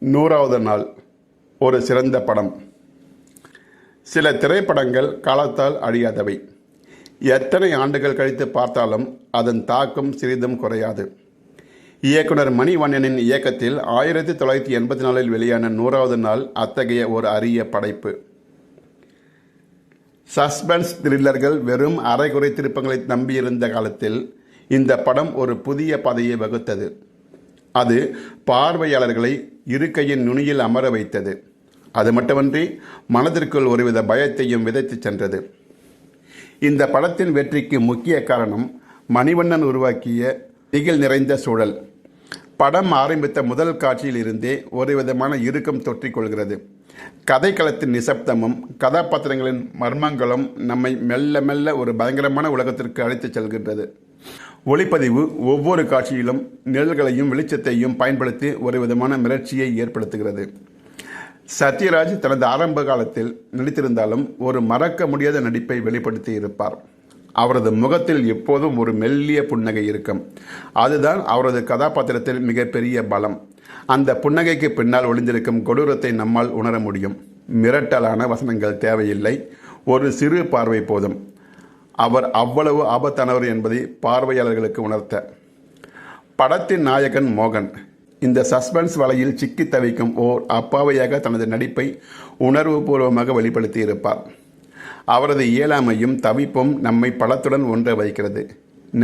நூறாவது நாள் ஒரு சிறந்த படம். சில திரைப்படங்கள் காலத்தால் அழியாதவை. எத்தனை ஆண்டுகள் கழித்து பார்த்தாலும் அதன் தாக்கம் சிறிதும் குறையாது. இயக்குனர் மணிவண்ணனின் இயக்கத்தில் ஆயிரத்தி தொள்ளாயிரத்தி எண்பத்தி நாலில் வெளியான நூறாவது நாள் அத்தகைய ஒரு அரிய படைப்பு. சஸ்பென்ஸ் த்ரில்லர்கள் வெறும் அரைகுறை திருப்பங்களை நம்பியிருந்த காலத்தில் இந்த படம் ஒரு புதிய பாதையை வகுத்தது. அது பார்வையாளர்களை இருக்கையின் நுனியில் அமர வைத்தது. அது மட்டுமன்றி மனதிற்குள் ஒருவித பயத்தையும் விதைத்துச் சென்றது. இந்த படத்தின் வெற்றிக்கு முக்கிய காரணம் மணிவண்ணன் உருவாக்கிய திகில் நிறைந்த சூழல். படம் ஆரம்பித்த முதல் காட்சியில் இருந்தே ஒரு விதமான இறுக்கம் தொற்றிக்கொள்கிறது. கதைக்களத்தின் நிசப்தமும் கதாபாத்திரங்களின் மர்மங்களும் நம்மை மெல்ல மெல்ல ஒரு பயங்கரமான உலகத்திற்கு அழைத்துச் செல்கின்றது. ஒளிப்பதிவு ஒவ்வொரு காட்சியிலும் நிழல்களையும் வெளிச்சத்தையும் பயன்படுத்தி ஒரு விதமான மிரட்சியை ஏற்படுத்துகிறது. சத்யராஜ் தனது ஆரம்ப காலத்தில் நடித்திருந்தாலும் ஒரு மறக்க முடியாத நடிப்பை வெளிப்படுத்தி இருப்பார். அவரது முகத்தில் எப்போதும் ஒரு மெல்லிய புன்னகை இருக்கும். அதுதான் அவரது கதாபாத்திரத்தில் மிகப்பெரிய பலம். அந்த புன்னகைக்கு பின்னால் ஒளிந்திருக்கும் கொடூரத்தை நம்மால் உணர முடியும். மிரட்டலான வசனங்கள் தேவையில்லை. ஒரு சிறு பார்வை போதும். அவர் அவ்வளவு ஆபத்தானவர் என்பதை பார்வையாளர்களுக்கு உணர்த்த. படத்தின் நாயகன் மோகன் இந்த சஸ்பென்ஸ் வலையில் சிக்கி தவிக்கும் ஓர் அப்பாவையாக தனது நடிப்பை உணர்வுபூர்வமாக வெளிப்படுத்தி இருப்பார் அவரது இயலாமையும் தவிப்பும் நம்மை படத்துடன் ஒன்ற வைக்கிறது.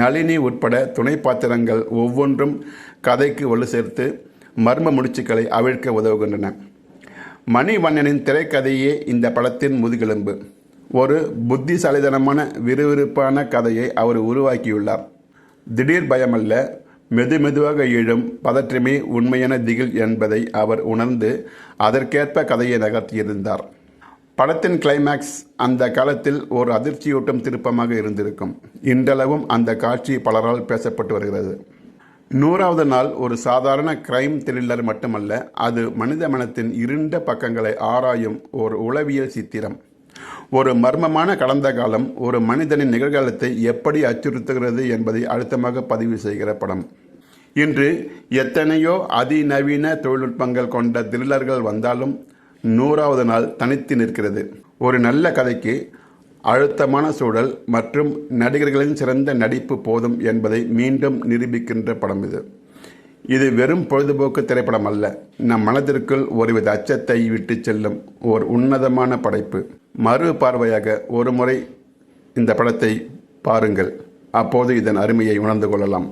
நளினி உட்பட துணை பாத்திரங்கள் ஒவ்வொன்றும் கதைக்கு வலு சேர்த்து மர்ம முடிச்சுக்களை அவிழ்க்க உதவுகின்றன. மணிவண்ணனின் திரைக்கதையே இந்த படத்தின் முதுகெலும்பு. ஒரு புத்திசாலிதனமான விறுவிறுப்பான கதையை அவர் உருவாக்கியுள்ளார். திடீர் பயமல்ல மெது மெதுவாக எழும் பதற்றமே உண்மையான திகில் என்பதை அவர் உணர்ந்து அதற்கேற்ப கதையை நகர்த்தியிருந்தார். படத்தின் கிளைமேக்ஸ் அந்த காலத்தில் ஒரு அதிர்ச்சியூட்டும் திருப்பமாக இருந்திருக்கும். இன்றளவும் அந்த காட்சி பலரால் பேசப்பட்டு வருகிறது. நூறாவது நாள் ஒரு சாதாரண கிரைம் த்ரில்லர் மட்டுமல்ல அது மனித மனத்தின் இருண்ட பக்கங்களை ஆராயும் ஒரு உளவியல் சித்திரம். ஒரு மர்மமான கடந்த காலம் ஒரு மனிதனின் நிகழ்காலத்தை எப்படி அச்சுறுத்துகிறது என்பதை அழுத்தமாக பதிவு செய்கிற படம். இன்று எத்தனையோ அதிநவீன தொழில்நுட்பங்கள் கொண்ட த்ரில்லர்கள் வந்தாலும் நூறாவது நாள் தனித்து நிற்கிறது. ஒரு நல்ல கதைக்கு அழுத்தமான சூழல் மற்றும் நடிகர்களின் சிறந்த நடிப்பு போதும் என்பதை மீண்டும் நிரூபிக்கின்ற படம் இது. இது வெறும் பொழுதுபோக்கு திரைப்படம் அல்ல. நம் மனதிற்குள் ஒருவித அச்சத்தை விட்டு செல்லும் ஓர் உன்னதமான படைப்பு. மறு பார்வையாக ஒரு முறை இந்த படத்தை பாருங்கள். அப்போது இதன் அருமையை உணர்ந்து கொள்ளலாம்.